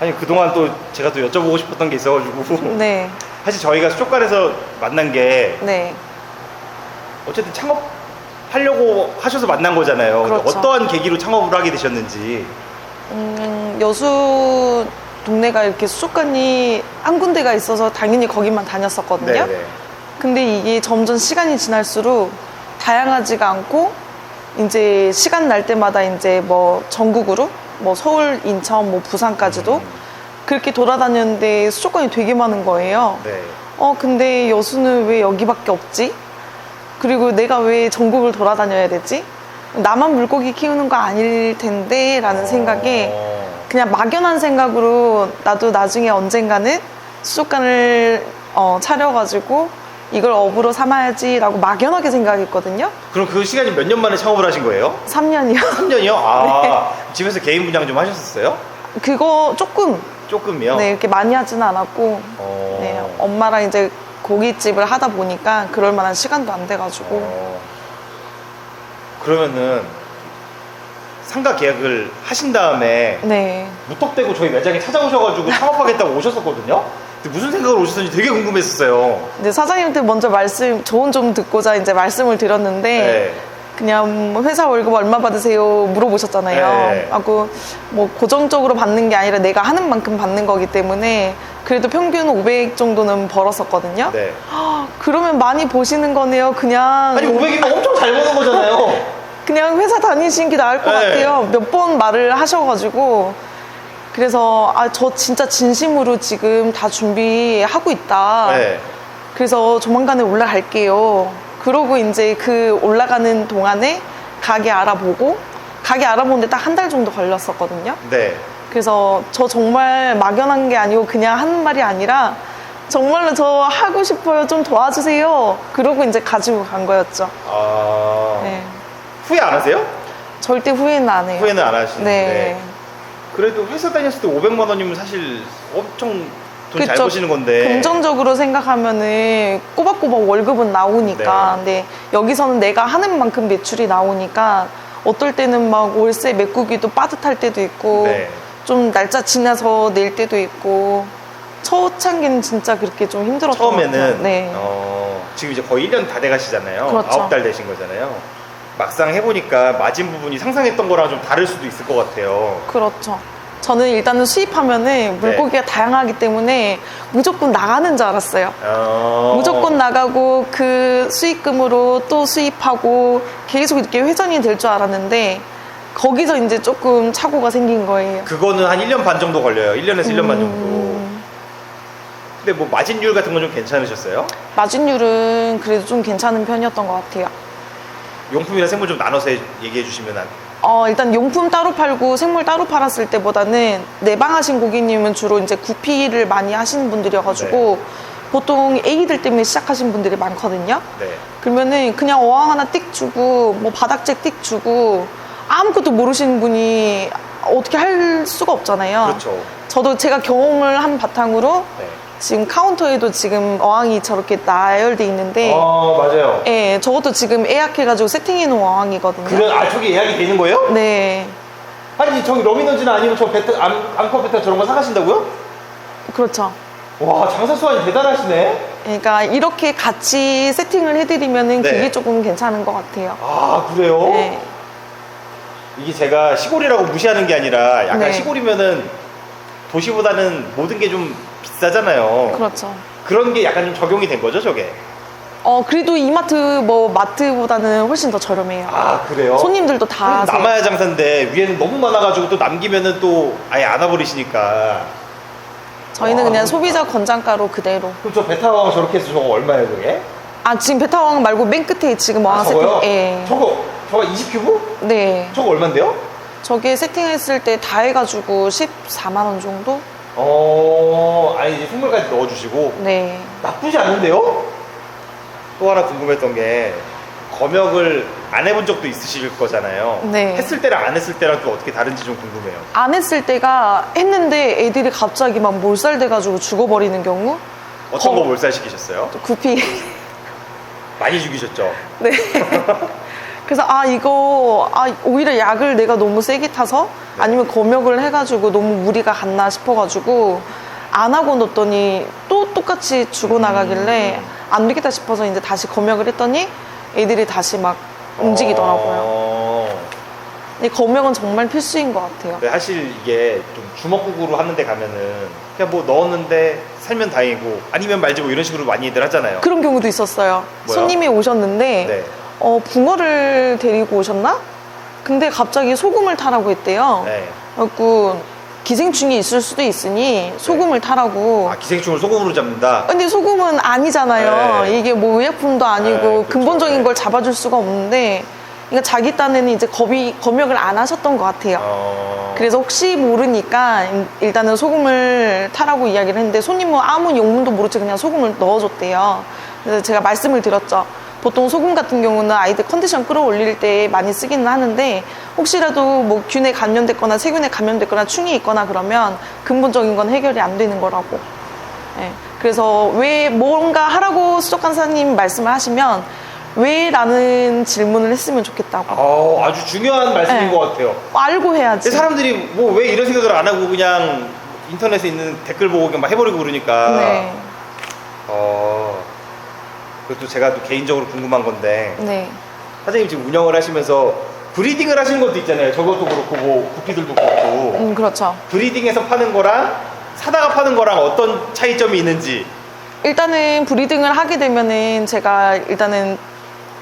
아니 그동안 또 제가 또 여쭤보고 싶었던 게 있어가지고 네, 사실 저희가 수족관에서 만난 게 네. 어쨌든 창업하려고 하셔서 만난 거잖아요. 그렇죠. 어떠한 계기로 창업을 하게 되셨는지. 음, 여수 동네가 이렇게 수족관이 한 군데가 있어서 당연히 거기만 다녔었거든요. 네네. 근데 이게 점점 시간이 지날수록 다양하지가 않고 이제 시간 날 때마다 이제 뭐 전국으로 뭐 서울, 인천, 뭐 부산까지도 그렇게 돌아다녔는데 수족관이 되게 많은 거예요. 네. 어, 근데 여수는 왜 여기밖에 없지? 그리고 내가 왜 전국을 돌아다녀야 되지? 나만 물고기 키우는 거 아닐 텐데 라는 생각에 어, 그냥 막연한 생각으로 나도 나중에 언젠가는 수족관을 어, 차려가지고 이걸 업으로 삼아야지라고 막연하게 생각했거든요. 그럼 그 시간이 몇 년 만에 창업을 하신 거예요? 3년이요. 3년이요? 아, 네. 집에서 개인 분양 좀 하셨었어요? 그거 조금 조금이요? 네, 이렇게 많이 하지는 않았고 어, 네, 엄마랑 이제 고깃집을 하다 보니까 그럴 만한 시간도 안 돼가지고 어, 그러면은 상가 계약을 하신 다음에 네. 무턱대고 저희 매장에 찾아오셔가지고 창업하겠다고 오셨었거든요? 무슨 생각으로 오셨는지 되게 궁금했었어요. 근데 사장님한테 먼저 말씀 조언 좀 듣고자 이제 말씀을 드렸는데 네. 그냥 뭐 회사 월급 얼마 받으세요 물어보셨잖아요. 네. 하고 뭐 고정적으로 받는 게 아니라 내가 하는 만큼 받는 거기 때문에 그래도 평균 500 정도는 벌었었거든요. 네. 아, 그러면 많이 보시는 거네요. 그냥 아니 500이면 엄청 잘 버는 거잖아요. 그냥 회사 다니시는 게 나을 것 네. 같아요. 몇 번 말을 하셔가지고 그래서 아 저 진짜 진심으로 지금 다 준비하고 있다. 네. 그래서 조만간에 올라갈게요. 그러고 이제 그 올라가는 동안에 가게 알아보고 가게 알아보는데 딱 한 달 정도 걸렸었거든요. 네. 그래서 저 정말 막연한 게 아니고 그냥 하는 말이 아니라 정말로 저 하고 싶어요. 좀 도와주세요. 그러고 이제 가지고 간 거였죠. 아 네. 후회 안 하세요? 절대 후회는 안 해요. 후회는 안 하시는데 네. 그래도 회사 다녔을 때 500만 원이면 사실 엄청 돈 잘 그쵸. 버시는 건데 금전적으로 생각하면은 꼬박꼬박 월급은 나오니까. 네. 근데 여기서는 내가 하는 만큼 매출이 나오니까 어떨 때는 막 월세 메꾸기도 빠듯할 때도 있고 네. 좀 날짜 지나서 낼 때도 있고 초창기는 진짜 그렇게 좀 힘들었던 것 같아요. 처음에는 네. 어, 지금 이제 거의 1년 다 돼가시잖아요. 그렇죠. 아홉 달 되신 거잖아요. 막상 해보니까 마진 부분이 상상했던 거랑 좀 다를 수도 있을 것 같아요. 그렇죠. 저는 일단은 수입하면은 물고기가 네. 다양하기 때문에 무조건 나가는 줄 알았어요. 어, 무조건 나가고 그 수익금으로 또 수입하고 계속 이렇게 회전이 될 줄 알았는데 거기서 이제 조금 착오가 생긴 거예요. 그거는 한 1년 반 정도 걸려요. 1년에서 1년 반 정도. 음, 근데 뭐 마진율 같은 건 좀 괜찮으셨어요? 마진율은 그래도 좀 괜찮은 편이었던 것 같아요. 용품이나 생물 좀 나눠서 얘기해 주시면 한. 어, 일단 용품 따로 팔고 생물 따로 팔았을 때보다는 내방하신 고객님은 주로 이제 구피를 많이 하시는 분들이어가지고 보통 애기들 때문에 시작하신 분들이 많거든요. 네. 그러면은 그냥 어항 하나 띡 주고 뭐 바닥재 띡 주고 아무것도 모르시는 분이 어떻게 할 수가 없잖아요. 그렇죠. 저도 제가 경험을 한 바탕으로 네. 지금 카운터에도 지금 어항이 저렇게 나열돼 있는데 어, 맞아요. 예, 저것도 지금 예약해가지고 세팅해 놓은 어항이거든요. 그런 아 저기 예약이 되는 거예요? 네, 아니 저기 러미너즈나 아니면 저 베타 암, 암컷 베타 저런 거 사가신다고요? 그렇죠. 와 장사 수완이 대단하시네. 그러니까 이렇게 같이 세팅을 해드리면은 네. 그게 조금 괜찮은 것 같아요. 아 그래요? 네, 이게 제가 시골이라고 무시하는 게 아니라 약간 네. 시골이면은 도시보다는 모든 게 좀 비싸잖아요. 그렇죠. 그런 게 약간 좀 적용이 된 거죠, 저게? 어 그래도 이마트 뭐 마트보다는 훨씬 더 저렴해요. 아 그래요? 손님들도 다. 남아야 장사인데 위에는 너무 많아가지고 또 남기면은 또 아예 안 와버리시니까. 저희는 와, 그냥. 소비자 권장가로 그대로. 그럼 저 베타왕 저렇게 해서 저거 얼마예요, 그게? 아 지금 베타왕 말고 맨 끝에 지금 어항 아, 저거요? 세팅. 예. 저거 저거 20큐브? 네. 저거 얼마인데요? 저게 세팅했을 때 다 해가지고 14만 원 정도? 어, 아니 이제 선물까지 넣어주시고 네. 나쁘지 않은데요? 또 하나 궁금했던 게 검역을 안 해본 적도 있으실 거잖아요. 네. 했을 때랑 안 했을 때랑 또 어떻게 다른지 좀 궁금해요. 안 했을 때가 했는데 애들이 갑자기 막 몰살돼가지고 죽어버리는 경우? 어떤 거- 거 몰살 시키셨어요? 구피. 많이 죽이셨죠? 네. 그래서 아 이거 아 오히려 약을 내가 너무 세게 타서 아니면 검역을 해가지고 너무 무리가 갔나 싶어가지고 안 하고 넣었더니 또 똑같이 죽어 나가길래 안 되겠다 싶어서 이제 다시 검역을 했더니 애들이 다시 막 움직이더라고요. 어, 검역은 정말 필수인 것 같아요. 근데 사실 이게 좀 주먹국으로 하는 데 가면은 그냥 뭐 넣었는데 살면 다행이고 아니면 말지 뭐 이런 식으로 많이들 하잖아요. 그런 경우도 있었어요. 뭐요? 손님이 오셨는데 네. 어, 붕어를 데리고 오셨나? 근데 갑자기 소금을 타라고 했대요. 네. 그래갖고 기생충이 있을 수도 있으니 소금을 타라고. 아, 기생충을 소금으로 잡는다. 근데 소금은 아니잖아요. 네. 이게 뭐 의약품도 아니고 네, 그렇죠. 근본적인 네. 걸 잡아줄 수가 없는데, 그러니까 자기 딴에는 이제 검이, 검역을 안 하셨던 것 같아요. 어... 그래서 혹시 모르니까 일- 일단은 소금을 타라고 이야기를 했는데 손님은 아무 용문도 모르지 그냥 소금을 넣어줬대요. 그래서 제가 말씀을 드렸죠. 보통 소금 같은 경우는 아이들 컨디션 끌어올릴 때 많이 쓰기는 하는데 혹시라도 뭐 균에 감염됐거나 세균에 감염됐거나 충이 있거나 그러면 근본적인 건 해결이 안 되는 거라고. 예. 그래서 왜 뭔가 하라고 수족 간사님 말씀을 하시면 왜라는 질문을 했으면 좋겠다고. 어, 아주 중요한 말씀인 네. 것 같아요. 알고 해야지. 사람들이 뭐 왜 이런 생각을 안 하고 그냥 인터넷에 있는 댓글 보고 그냥 막 해버리고 그러니까. 네. 어. 그것도 제가 또 개인적으로 궁금한 건데 네. 사장님 지금 운영을 하시면서 브리딩을 하시는 것도 있잖아요. 저것도 그렇고 뭐 구피들도 그렇고 음, 그렇죠. 브리딩에서 파는 거랑 사다가 파는 거랑 어떤 차이점이 있는지. 일단은 브리딩을 하게 되면은 제가 일단은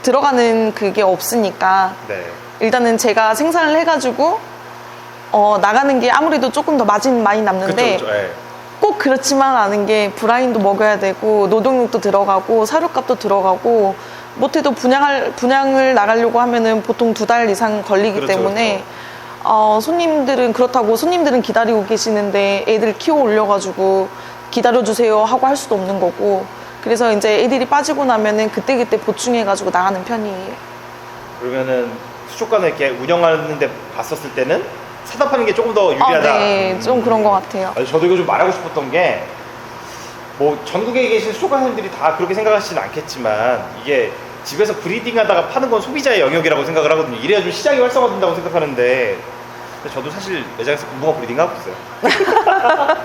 들어가는 그게 없으니까 네. 일단은 제가 생산을 해가지고 어, 나가는 게 아무래도 조금 더 마진 많이 남는데 그쵸, 그쵸. 예. 꼭 그렇지만 않은 게 브라인도 먹어야 되고 노동력도 들어가고 사료값도 들어가고 못해도 분양할 분양을 나가려고 하면은 보통 두 달 이상 걸리기 그렇죠, 때문에 어, 손님들은 그렇다고 손님들은 기다리고 계시는데 애들 키워 올려가지고 기다려 주세요 하고 할 수도 없는 거고 그래서 이제 애들이 빠지고 나면은 그때 그때 보충해가지고 나가는 편이에요. 그러면은 수족관을 이렇게 운영하는데 봤었을 때는 사다 파는 게 조금 더 유리하다. 아, 네, 좀 그런 것 같아요. 아니, 저도 이거 좀 말하고 싶었던 게, 뭐, 전국에 계신 수족관님들이 다 그렇게 생각하시진 않겠지만, 이게 집에서 브리딩 하다가 파는 건 소비자의 영역이라고 생각을 하거든요. 이래야 좀 시장이 활성화된다고 생각하는데, 저도 사실 매장에서 금붕어 브리딩 하고 있어요.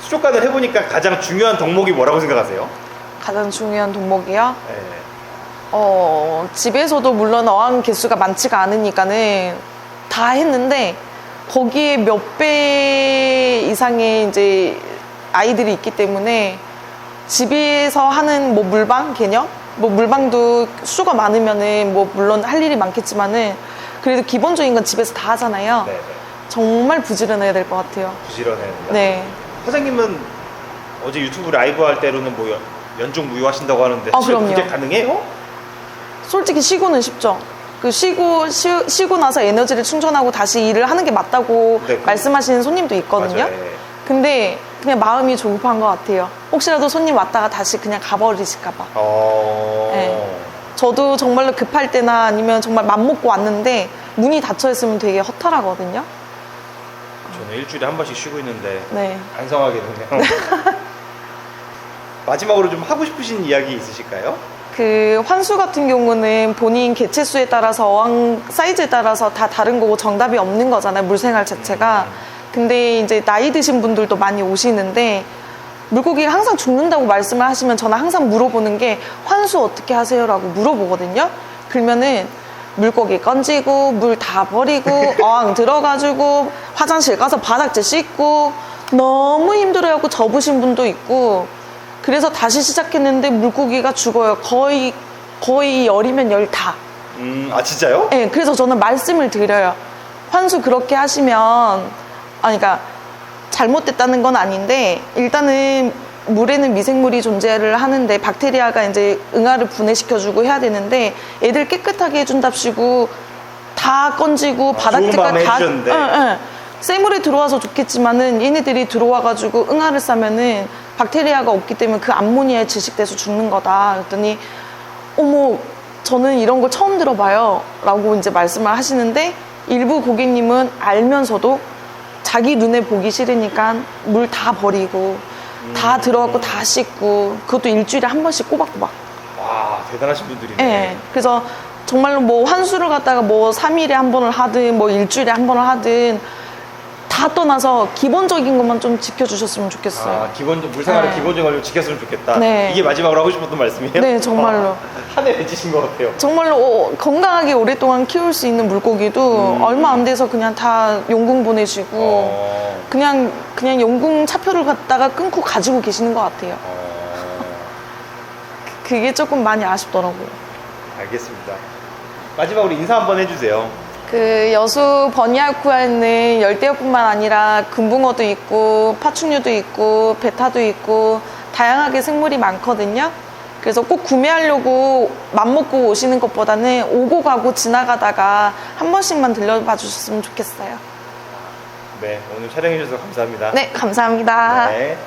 수족관을 해보니까 가장 중요한 덕목이 뭐라고 생각하세요? 가장 중요한 덕목이요. 네. 어, 집에서도 물론 어항 개수가 많지가 않으니까는 다 했는데 거기에 몇 배 이상의 이제 아이들이 있기 때문에 집에서 하는 뭐 물방 개념? 뭐 물방도 수가 많으면은 뭐 물론 할 일이 많겠지만은 그래도 기본적인 건 집에서 다 하잖아요. 네, 네. 정말 부지런해야 될 것 같아요. 부지런해야 네. 사장님은 어제 유튜브 라이브 할 때로는 뭐 연- 연중 무휴 하신다고 하는데 아, 그럼요. 그게 가능해요? 솔직히 쉬고는 쉽죠. 그 쉬고 쉬, 쉬고 나서 에너지를 충전하고 다시 일을 하는 게 맞다고 네, 그- 말씀하시는 손님도 있거든요. 맞아요. 예. 근데 그냥 마음이 조급한 것 같아요. 혹시라도 손님 왔다가 다시 그냥 가버리실까봐. 어. 네. 저도 정말로 급할 때나 아니면 정말 맘먹고 왔는데 문이 닫혀 있으면 되게 허탈하거든요. 저는 일주일에 한 번씩 쉬고 있는데 네. 반성하게 되네요. 마지막으로 좀 하고 싶으신 이야기 있으실까요? 그 환수 같은 경우는 본인 개체수에 따라서 어항 사이즈에 따라서 다 다른 거고 정답이 없는 거잖아요 물생활 자체가. 근데 이제 나이 드신 분들도 많이 오시는데 물고기가 항상 죽는다고 말씀을 하시면 저는 항상 물어보는 게 환수 어떻게 하세요라고 물어보거든요. 그러면은 물고기 건지고 물 다 버리고 어항 들어가지고 화장실 가서 바닥재 씻고 너무 힘들어하고 접으신 분도 있고 그래서 다시 시작했는데 물고기가 죽어요. 거의 거의 열이면 열 다. 음, 아 진짜요? 네, 그래서 저는 말씀을 드려요. 환수 그렇게 하시면 아니 그러니까 잘못됐다는 건 아닌데 일단은 물에는 미생물이 존재를 하는데 박테리아가 이제 응아를 분해시켜주고 해야 되는데 애들 깨끗하게 해준답시고 다 건지고 아, 마음에 다. 응, 응. 쇠물에 들어와서 좋겠지만은 얘네들이 들어와가지고 응아를 싸면은 박테리아가 없기 때문에 그 암모니아에 질식돼서 죽는 거다. 그랬더니 어머 저는 이런 걸 처음 들어봐요 라고 이제 말씀을 하시는데 일부 고객님은 알면서도 자기 눈에 보기 싫으니까 물 다 버리고 다 들어가고 다 씻고 그것도 일주일에 한 번씩 꼬박꼬박 와 대단하신 분들이네. 예. 그래서 정말로 뭐 환수를 갖다가 뭐 3일에 한 번을 하든 뭐 일주일에 한 번을 하든 다 떠나서 기본적인 것만 좀 지켜주셨으면 좋겠어요. 아, 기본 물생활의 네. 기본적인 걸좀 지켰으면 좋겠다. 네. 이게 마지막으로 하고 싶었던 말씀이에요? 네, 정말로. 한해 맺히신 것 같아요. 정말로 어, 건강하게 오랫동안 키울 수 있는 물고기도 음. 얼마 안 돼서 그냥 다 용궁 보내시고 어, 그냥 그냥 용궁 차표를 갖다가 끊고 가지고 계시는 것 같아요. 어, 그게 조금 많이 아쉽더라고요. 알겠습니다. 마지막으로 인사 한번 해주세요. 그 여수 버니아쿠아에는 열대어뿐만 아니라 금붕어도 있고 파충류도 있고 베타도 있고 다양하게 생물이 많거든요. 그래서 꼭 구매하려고 맘먹고 오시는 것보다는 오고 가고 지나가다가 한 번씩만 들려봐 주셨으면 좋겠어요. 네, 오늘 촬영해 주셔서 감사합니다. 네, 감사합니다. 네.